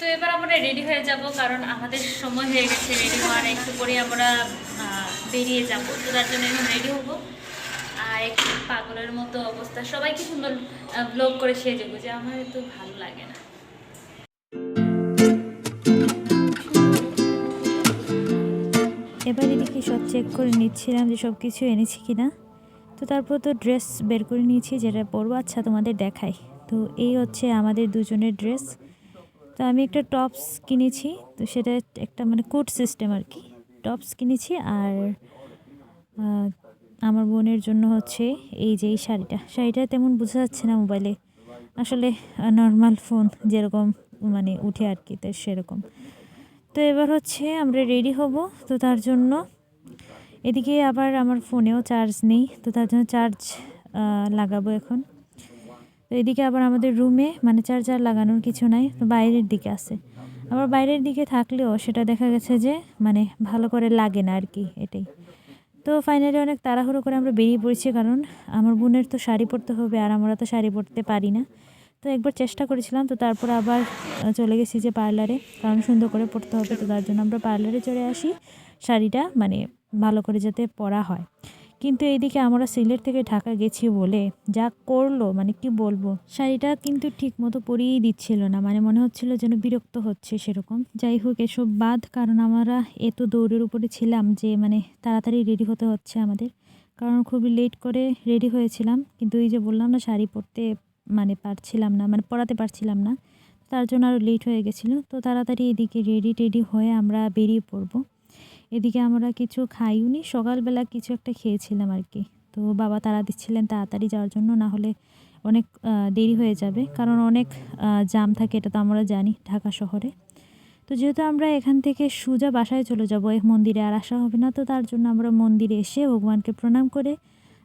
তো এবার আমরা রেডি হয়ে যাব, কারণ আমাদের সময় হয়ে গেছে রেডি হওয়ার। একটু পরে আমরা বেরিয়ে যাব। তো তার জন্য এখন রেডি হব। আর একটু পাগলের মতো অবস্থা। সবাইকে সুন্দর ব্লগ করে সেজে যে আমার তো ভালো লাগে না। এবার এদিকে সব চেক করে নিচ্ছিলাম যে সব কিছু এনেছি কি না তো তারপর তো ড্রেস বের করে নিয়েছি, যেটা পরবো। আচ্ছা তোমাদের দেখাই। তো এই হচ্ছে আমাদের দুজনের ড্রেস তো আমি একটা টপস কিনেছি, তো সেটা একটা মানে কোট সিস্টেম আর কি। টপস কিনেছি আর আমার বোনের জন্য হচ্ছে এই যে এই শাড়িটা। শাড়িটা তেমন বোঝা যাচ্ছে না মোবাইলে। আসলে নর্মাল ফোন যেরকম মানে উঠে আর কি, তো সেরকম। তো এবার হচ্ছে আমরা রেডি হব, তো তার জন্য এদিকে আবার আমার ফোনেও চার্জ নেই, তো তার জন্য চার্জ লাগাবো এখন। তো এদিকে আবার আমাদের রুমে মানে চার্জার লাগানোর কিছু নাই, তো বাইরের দিকে আছে। আবার বাইরের দিকে থাকলেও সেটা দেখা গেছে যে মানে ভালো করে লাগে না আর কি এটাই। তো ফাইনালি অনেক তাড়াহুড়ো করে আমরা বেরিয়ে পড়েছি কারণ আমার বোনের তো শাড়ি পরতে হবে আর আমরা তো শাড়ি পরতে পারি না। তো একবার চেষ্টা করেছিলাম, তো তারপর আবার চলে গেছি যে পার্লারে কারণ সুন্দর করে পরতে হবে, তো তার জন্য আমরা পার্লারে চলে আসি শাড়িটা মানে ভালো করে যাতে পরা হয়। কিন্তু এইদিকে আমরা সিলেট থেকে ঢাকা গেছি বলে যা করল মানে কি বলব? শাড়িটা কিন্তু ঠিক মতো পরিয়েই দিচ্ছিল না মানে মনে হচ্ছিল যেন বিরক্ত হচ্ছে সেরকম। যাই হোক, এসব বাদ, কারণ আমরা এত দৌড়ের উপরে ছিলাম যে মানে তাড়াতাড়ি রেডি হতে হচ্ছে আমাদের। কারণ খুবই লেট করে রেডি হয়েছিলাম, কিন্তু এই যে বললাম না, শাড়ি পরতে মানে পারছিলাম না মানে পরাতে পারছিলাম না, তার জন্য আরও লেট হয়ে গেছিল। তো তাড়াতাড়ি এদিকে রেডি টেডি হয়ে আমরা বেরিয়ে পড়ব। এদিকে আমরা কিছু খাইওনি, সকালবেলা কিছু একটা খেয়েছিলাম আর কি। তো বাবা তারা দিচ্ছিলেন তাড়াতাড়ি যাওয়ার জন্য, না হলে অনেক দেরি হয়ে যাবে, কারণ অনেক জাম থাকে, এটা তো আমরা জানি ঢাকা শহরে। তো যেহেতু আমরা এখান থেকে সোজা বাসায় চলে যাব, এই মন্দিরে আর আসা হবে না, তো তার জন্য আমরা মন্দিরে এসে ভগবানকে প্রণাম করে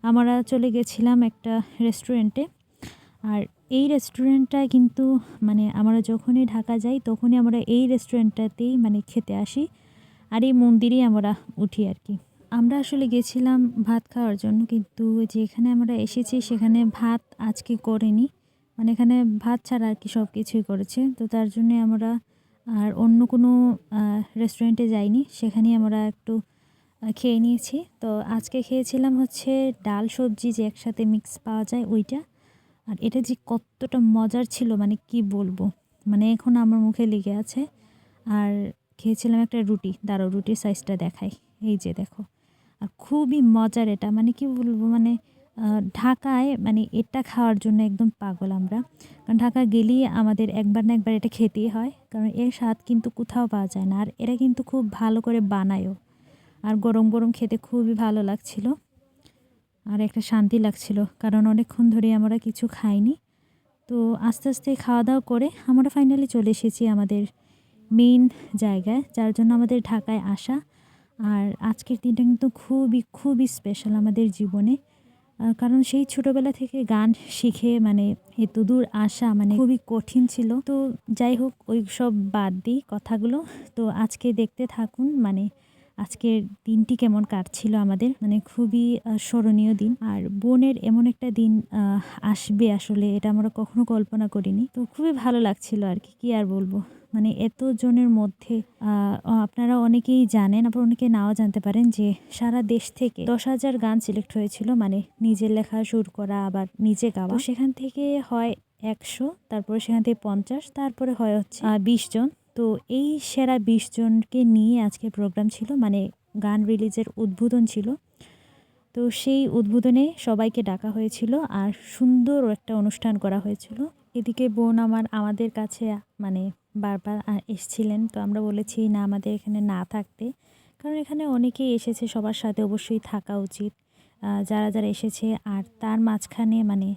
আমরা চলে গেছিলাম একটা রেস্টুরেন্টে। আর এই রেস্টুরেন্টটা কিন্তু মানে আমরা যখনই ঢাকা যাই, তখনই আমরা এই রেস্টুরেন্টটাতেই মানে খেতে আসি। আর এই মন্দিরেই আমরা উঠি আর কি। আমরা আসলে গেছিলাম ভাত খাওয়ার জন্য, কিন্তু যেখানে আমরা এসেছি, সেখানে ভাত আজকে করেনি। মানে এখানে ভাত ছাড়া আর কি সব কিছুই করেছে। তো তার জন্যে আমরা আর অন্য কোনো রেস্টুরেন্টে যাইনি। সেখানেই আমরা একটু খেয়ে নিয়েছি। তো আজকে খেয়েছিলাম হচ্ছে ডাল সবজি যে একসাথে মিক্স পাওয়া যায় ওইটা। আর এটা যে কতটা মজার ছিল মানে কি বলব? মানে এখন আমার মুখে লেগে আছে। আর খেয়েছিলাম একটা রুটি। দাঁড়ো রুটির সাইজটা দেখাই। এই যে দেখো। আর খুবই মজার এটা। মানে কি বলব মানে ঢাকায় মানে এটা খাওয়ার জন্য একদম পাগল আমরা। কারণ ঢাকা গেলেই আমাদের একবার না একবার এটা খেতেই হয়। কারণ এর স্বাদ কিন্তু কোথাও পাওয়া যায় না। আর এরা কিন্তু খুব ভালো করে বানায়ও। আর গরম গরম খেতে খুবই ভালো লাগছিল। আর একটা শান্তি লাগছিল। কারণ অনেকক্ষণ ধরে আমরা কিছু খাইনি। তো আস্তে আস্তে খাওয়া দাওয়া করে আমরা ফাইনালি চলে এসেছি আমাদের মেইন জায়গায়, যার জন্য আমাদের ঢাকায় আসা। আর আজকের দিনটা কিন্তু খুবই খুবই স্পেশাল আমাদের জীবনে। কারণ সেই ছোটবেলা থেকে গান শিখে মানে এত দূর আসা মানে খুবই কঠিন ছিল। তো যাই হোক, ওই সব বাদ দিই কথাগুলো। তো আজকে দেখতে থাকুন মানে আজকের দিনটি কেমন কাটছিল আমাদের। মানে খুবই স্মরণীয় দিন। আর বোনের এমন একটা দিন আসবে আসলে, এটা আমরা কখনো কল্পনা করিনি। তো খুবই ভালো লাগছিল আর কি কি আর বলব? মানে এত জনের মধ্যে আপনারা অনেকেই জানেন, আবার অনেকে নাও জানতে পারেন যে সারা দেশ থেকে দশ হাজার গান সিলেক্ট হয়েছিল মানে নিজের লেখা সুর করা, আবার নিজে গাওয়া। সেখান থেকে হয় একশো, তারপরে সেখান থেকে পঞ্চাশ, তারপরে হয় হচ্ছে বিশ জন। তো এই সেরা বিশ জনকে নিয়ে আজকে প্রোগ্রাম ছিল মানে গান রিলিজের উদ্বোধন ছিল। তো সেই উদ্বোধনে সবাইকে ডাকা হয়েছিল, আর সুন্দর একটা অনুষ্ঠান করা হয়েছিল। এদিকে বোন আমার, আমাদের কাছে মানে বারবার এসছিলেন। তো আমরা বলেছি, না, আমাদের এখানে না থাকতে। কারণ এখানে অনেকেই এসেছে, সবার সাথে অবশ্যই থাকা উচিত। যারা যারা এসেছে, আর তার মাঝখানে মানে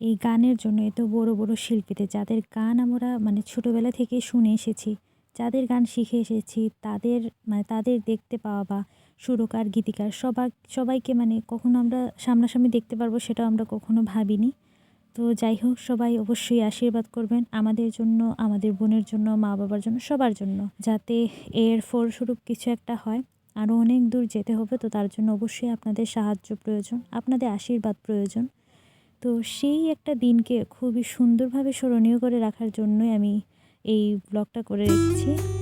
এই গানের জন্য এত বড় বড় শিল্পীদের, যাদের গান আমরা মানে ছোটোবেলা থেকে শুনে এসেছি, যাদের গান শিখে এসেছি, তাদের মানে তাদের দেখতে পাওয়া বা সুরকার, গীতিকার, সবার, সবাইকে মানে কখনো আমরা সামনাসামনি দেখতে পারব, সেটাও আমরা কখনো ভাবিনি। তো যাই হোক, সবাই অবশ্যই আশীর্বাদ করবেন আমাদের জন্য, আমাদের বোনের জন্য, মা বাবার জন্য, সবার জন্য, যাতে এর ফলস্বরূপ কিছু একটা হয়। আরও অনেক দূর যেতে হবে, তো তার জন্য অবশ্যই আপনাদের সাহায্য প্রয়োজন, আপনাদের আশীর্বাদ প্রয়োজন। তো সেই একটা দিনকে খুবই সুন্দরভাবে স্মরণীয় করে রাখার জন্যই আমি এই ব্লগটা করে রেখেছি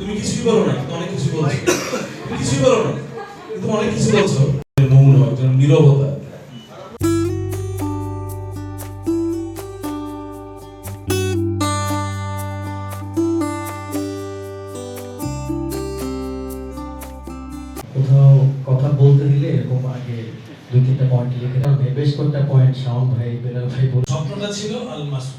তুমি কিছুই বলো না কিন্তু অনেক কিছু বলছো। তুমি কিছুই বলো না কিন্তু অনেক কিছু বলছো। মৌন একটা নীরবতা। কোথাও কথা বলতে দিলে এরকম আগে দুই তিনটা পয়েন্ট লিখে রাখবে বেশ কয়েকটা পয়েন্ট শাওন ভাই বেলাল ভাই বল স্বপ্নটা ছিল আল মাসুদ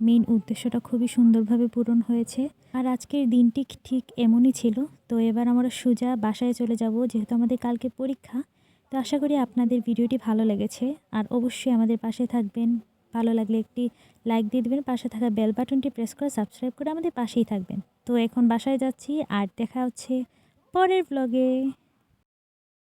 মেইন উদ্দেশ্যটা খুবই সুন্দরভাবে পূরণ হয়েছে। আর আজকের দিনটি ঠিক এমনই ছিল। তো এবার আমরা সোজা বাসায় চলে যাব, যেহেতু আমাদের কালকে পরীক্ষা। তো আশা করি আপনাদের ভিডিওটি ভালো লেগেছে। আর অবশ্যই আমাদের পাশে থাকবেন। ভালো লাগলে একটি লাইক দিয়ে দেবেন। পাশে থাকা বেল বাটনটি প্রেস করে সাবস্ক্রাইব করে আমাদের পাশেই থাকবেন। তো এখন বাসায় যাচ্ছি। আর দেখা হচ্ছে পরের ব্লগে